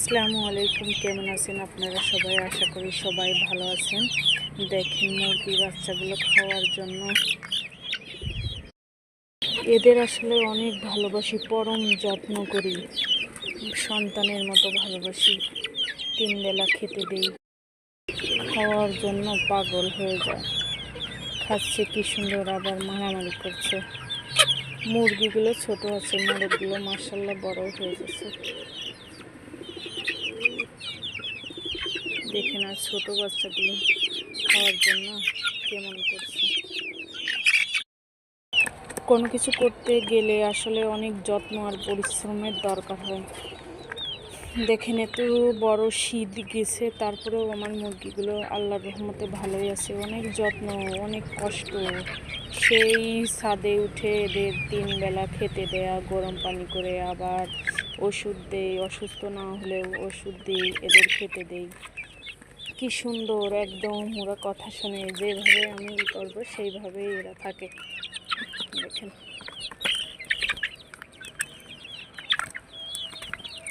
আসসালামু আলাইকুম কেমন আছেন আপনারা সবাই? আশা করি সবাই ভালো আছেন। দেখেন মুরগি বাচ্চাগুলো খাওয়ার জন্য। এদের আসলে অনেক ভালোবাসি, পরম যত্ন করি। সন্তানের মতো ভালোবাসি। তিন বেলা খেতে দিই। খাওয়ার জন্য পাগল হয়ে যায়। খাচ্ছে কি সুন্দর, আবার মারামারি করছে। মুরগিগুলো ছোট আছে, মুরগিগুলো মার্শাল্লাহ বড় হয়ে গেছে। দেখেন না ছোট বাচ্চাগুলো খাওয়ার জন্য কেমন করছে। কোনো কিছু করতে গেলে আসলে অনেক যত্ন আর পরিশ্রমের দরকার হয়। দেখেন, এত বড় শীত গেছে, তারপরেও আমার মুরগিগুলো আল্লাহর রহমতে ভালোই আছে। অনেক যত্ন, অনেক কষ্ট। সেই ছাদে উঠে এদের তিন বেলা খেতে দেয়া, গরম পানি করে আবার ওষুধ দেই, অসুস্থ না হলেও ওষুধ দিই, এদের খেতে দেই। কি সুন্দর, একদম ওরা কথা শোনে যেভাবে আমি করব, সেইভাবেই এরা থাকে। দেখেন।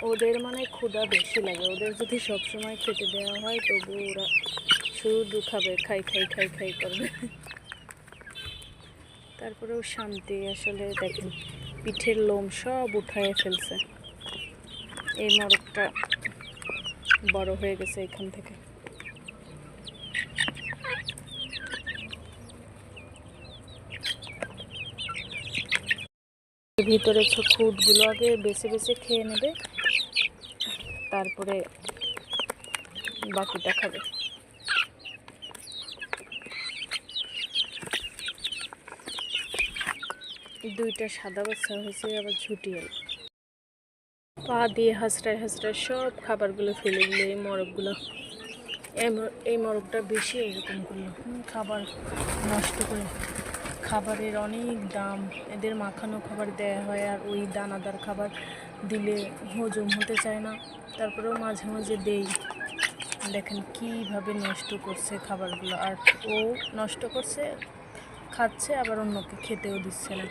ওদের মানে ক্ষুধা বেশি লাগে, ওদের যদি সবসময় খেতে দেওয়া হয়, তবু ওরা শুধু খাবে, খাই খাই খাই খাই করবে। তারপরেও শান্তি, আসলে দেখেন, পিঠের লোম সব উঠায় ফেলছে। এই মরকটা বড় হয়ে গেছে এখান থেকে। ভিতরে খুঁটগুলো আগে বেছে বেছে খেয়ে নেবে, তারপরে বাকিটা খাবে। দুইটা সাদা বাচ্চা হয়েছে, আবার ঝুটি এলো পা দিয়ে হাসড়ায় হাসড়ায় সব খাবারগুলো ফেলে দিলে এই মরকগুলো এই মর- এই মরকটা বেশি এরকম করল। খাবার নষ্ট করে খাবারের অনেক দাম। এদের মাখানো খাবার দেয়া হয় আর ওই দানাদার খাবার দিলে হজম হতে চায় না। তারপরেও মাঝে মাঝে দেই। দেখেন কীভাবে নষ্ট করছে খাবারগুলো। আর ও নষ্ট করছে, খাচ্ছে, আবার অন্যকে খেতেও দিচ্ছে না।